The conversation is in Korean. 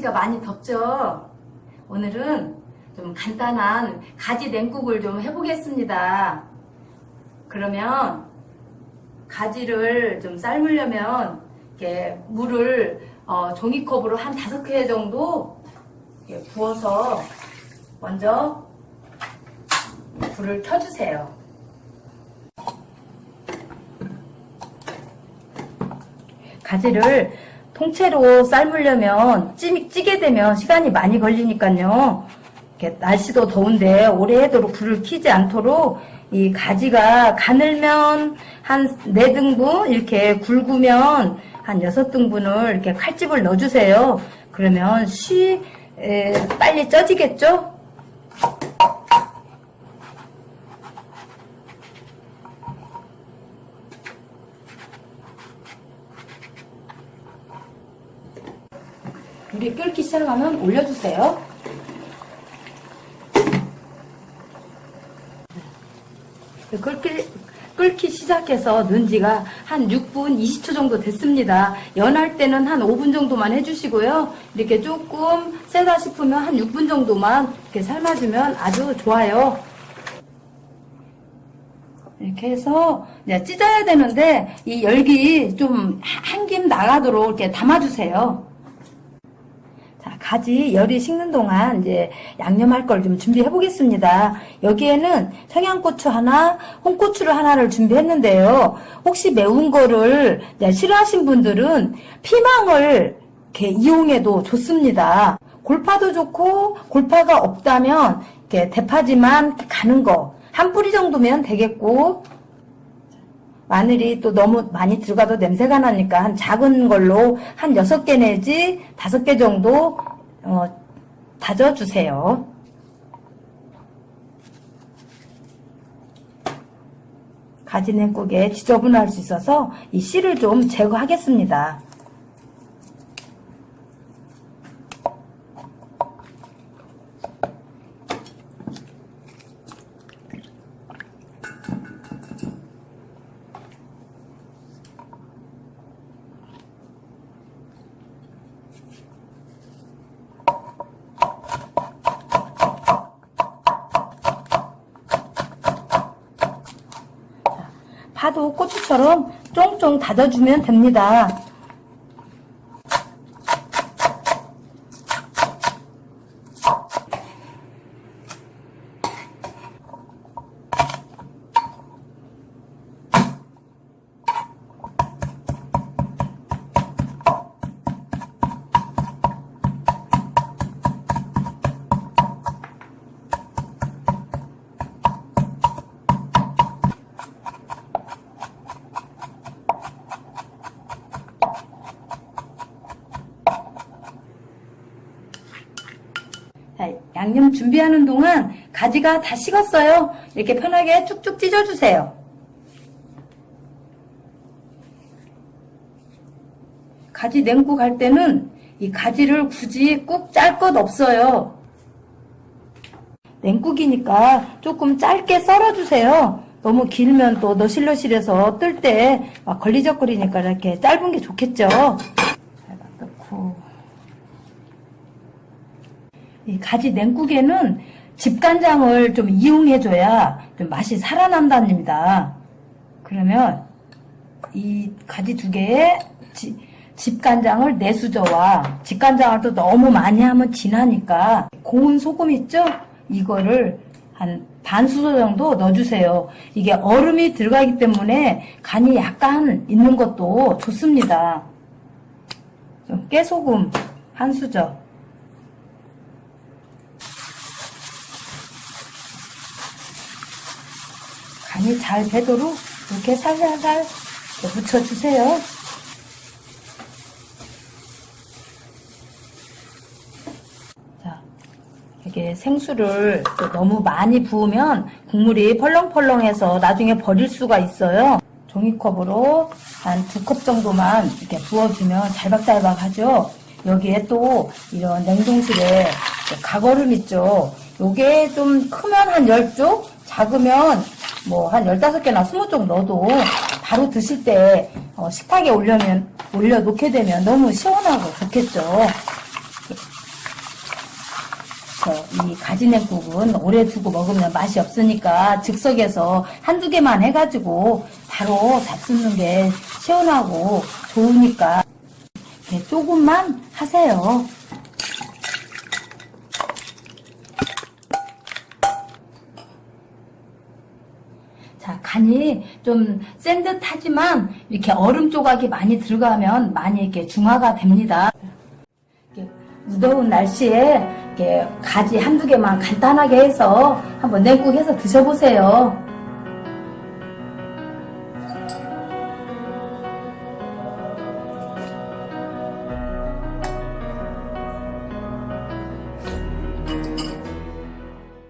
날씨가 많이 덥죠? 오늘은 좀 간단한 가지 냉국을 좀 해보겠습니다. 그러면 가지를 좀 삶으려면 이렇게 물을 어, 종이컵으로 한 다섯 개 정도 부어서 먼저 불을 켜주세요. 가지를 통째로 삶으려면 찌, 찌게 되면 시간이 많이 걸리니까요. 이렇게 날씨도 더운데 오래도록 불을 켜지 않도록 이 가지가 가늘면 한 네등분 이렇게 굵으면 한 여섯 등분을 이렇게 칼집을 넣어주세요. 그러면 쉬 에, 빨리 쪄지겠죠? 물이 끓기 시작하면 올려주세요. 끓기, 끓기 시작해서 넣은 지가 한 6분 20초 정도 됐습니다. 연할 때는 한 5분 정도만 해주시고요. 이렇게 조금 세다 싶으면 한 6분 정도만 이렇게 삶아주면 아주 좋아요. 이렇게 해서 이제 찢어야 되는데 이 열기 좀 한 김 나가도록 이렇게 담아주세요. 자, 가지 열이 식는 동안 이제 양념할 걸 좀 준비해 보겠습니다. 여기에는 청양고추 하나, 홍고추를 하나를 준비했는데요. 혹시 매운 거를 싫어하신 분들은 피망을 이렇게 이용해도 좋습니다. 골파도 좋고 골파가 없다면 이렇게 대파지만 가는 거 한 뿌리 정도면 되겠고 마늘이 또 너무 많이 들어가도 냄새가 나니까 한 작은 걸로 한 6개 내지 5개 정도 어, 다져주세요. 가지 냉국에 지저분할 수 있어서 이 씨를 좀 제거하겠습니다. 파도 고추처럼 쫑쫑 다져주면 됩니다. 양념 준비하는 동안 가지가 다 식었어요. 이렇게 편하게 쭉쭉 찢어주세요. 가지 냉국 할 때는 이 가지를 굳이 꾹 짤 것 없어요. 냉국이니까 조금 짧게 썰어주세요. 너무 길면 또 너실너실해서 뜰 때 막 걸리적거리니까 이렇게 짧은 게 좋겠죠. 잘 넣고. 이 가지 냉국에는 집간장을 좀 이용해줘야 좀 맛이 살아난답니다. 그러면 이 가지 두 개에 지- 집간장을 내수저와 집간장을 또 너무 많이 하면 진하니까 고운 소금 있죠? 이거를 한 반 수저 정도 넣어주세요. 이게 얼음이 들어가기 때문에 간이 약간 있는 것도 좋습니다. 좀 깨소금 한 수저. 간이 잘 배도록 이렇게 살살살 묻혀주세요. 자, 이게 생수를 또 너무 많이 부으면 국물이 펄렁펄렁해서 나중에 버릴 수가 있어요. 종이컵으로 한 두 컵 정도만 이렇게 부어주면 잘박잘박하죠. 여기에 또 이런 냉동실에 가거름 있죠. 요게 좀 크면 한 10쪽, 작으면 뭐 한 15개나 20쪽 넣어도 바로 드실 때 어, 식탁에 올려면, 올려놓게 되면 너무 시원하고 좋겠죠. 이 가지냉국은 오래 두고 먹으면 맛이 없으니까 즉석에서 한두 개만 해가지고 바로 잡수는 게 시원하고 좋으니까 네, 조금만 하세요. 자, 간이 좀 센 듯하지만 이렇게 얼음 조각이 많이 들어가면 많이 이렇게 중화가 됩니다. 이렇게 무더운 날씨에 이렇게 가지 한두 개만 간단하게 해서 한번 냉국 해서 드셔보세요.